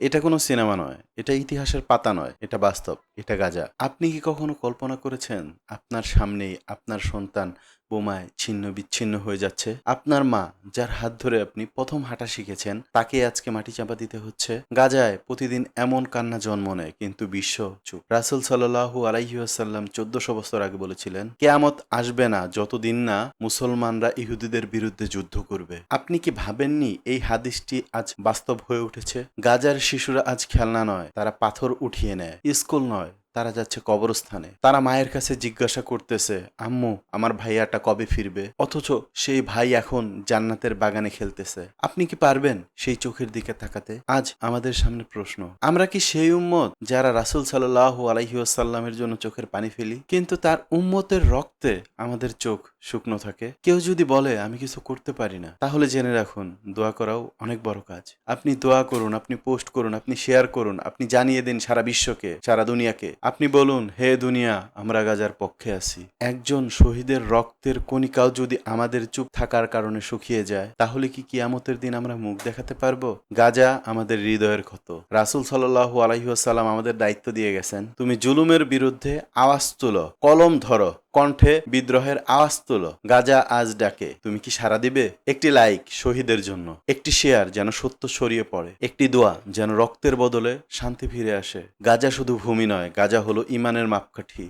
এটা কোনো সিনেমা নয়, এটা ইতিহাসের পাতা নয়, এটা বাস্তব, এটা গাজা। আপনি কি কখনো কল্পনা করেছেন আপনার সামনেই আপনার সন্তান বোমায় ছিন্ন বিচ্ছিন্ন হয়ে যাচ্ছে। আপনার মা, যার হাত ধরে আপনি প্রথম হাঁটা শিখেছেন, তাকে আজকে মাটি চাপা দিতে হচ্ছে। গাজায় প্রতিদিন এমন কান্না জন্ম নেয়, কিন্তু বিশ্ব চুপ। রাসুল সাল্লাহু আলাইসাল্লাম চোদ্দশো বছর আগে বলেছিলেন, কেয়ামত আসবে না যতদিন না মুসলমানরা ইহুদিদের বিরুদ্ধে যুদ্ধ করবে। আপনি কি ভাবেননি এই হাদিসটি আজ বাস্তব হয়ে উঠেছে? গাজার শিশুরা আজ খেলনা নয়, তারা পাথর উঠিয়ে নেয়। স্কুল নয় তারা যাচ্ছে কবরস্থানে। তারা মায়ের কাছে জিজ্ঞাসা করতেছে, আম্মু, আমার ভাইয়াটা কবে ফিরবে? অথচ সেই ভাই এখন জান্নাতের বাগানে খেলতেছে। আপনি কি পারবেন সেই চোখের দিকে তাকাতে? আজ আমাদের সামনে প্রশ্ন। আমরা কি সেই উম্মত যারা রাসুল সাল্লাহ আলাইসাল্লামের জন্য চোখের পানি ফেলি? কিন্তু তার উম্মতের রক্তে আমাদের চোখ শুকনো থাকে। কেউ যদি বলে, আমি কিছু করতে পারি না, তাহলে জেনে রাখুন, দোয়া করাও অনেক বড় কাজ। আপনি দোয়া করুন, আপনি পোস্ট করুন, আপনি শেয়ার করুন, আপনি জানিয়ে দিন সারা বিশ্বকে, সারা দুনিয়াকে। আপনি বলুন, হে দুনিয়া, আমরা গাজার পক্ষে আছি। একজন শহীদের রক্তের কণিকাও যদি আমাদের চুপ থাকার কারণে শুকিয়ে যায়, তাহলে কি কিয়ামতের দিন আমরা মুখ দেখাতে পারব? গাজা আমাদের হৃদয়ের ক্ষত। রাসুল সাল্লাহ আলহিহাসাল্লাম আমাদের দায়িত্ব দিয়ে গেছেন, তুমি জুলুমের বিরুদ্ধে আওয়াজ তুলো, কলম ধরো কণ্ঠে বিদ্রোহের আওয়াজ তোলো। গাজা আজ ডাকে, তুমি কি সারা দিবে? একটি লাইক শহীদের জন্য, একটি শেয়ার যেন সত্য ছড়িয়ে পড়ে, একটি দোয়া যেন রক্তের বদলে শান্তি ফিরে আসে। গাজা শুধু ভূমি নয়, গাজা হলো ইমানের মাপকাঠি।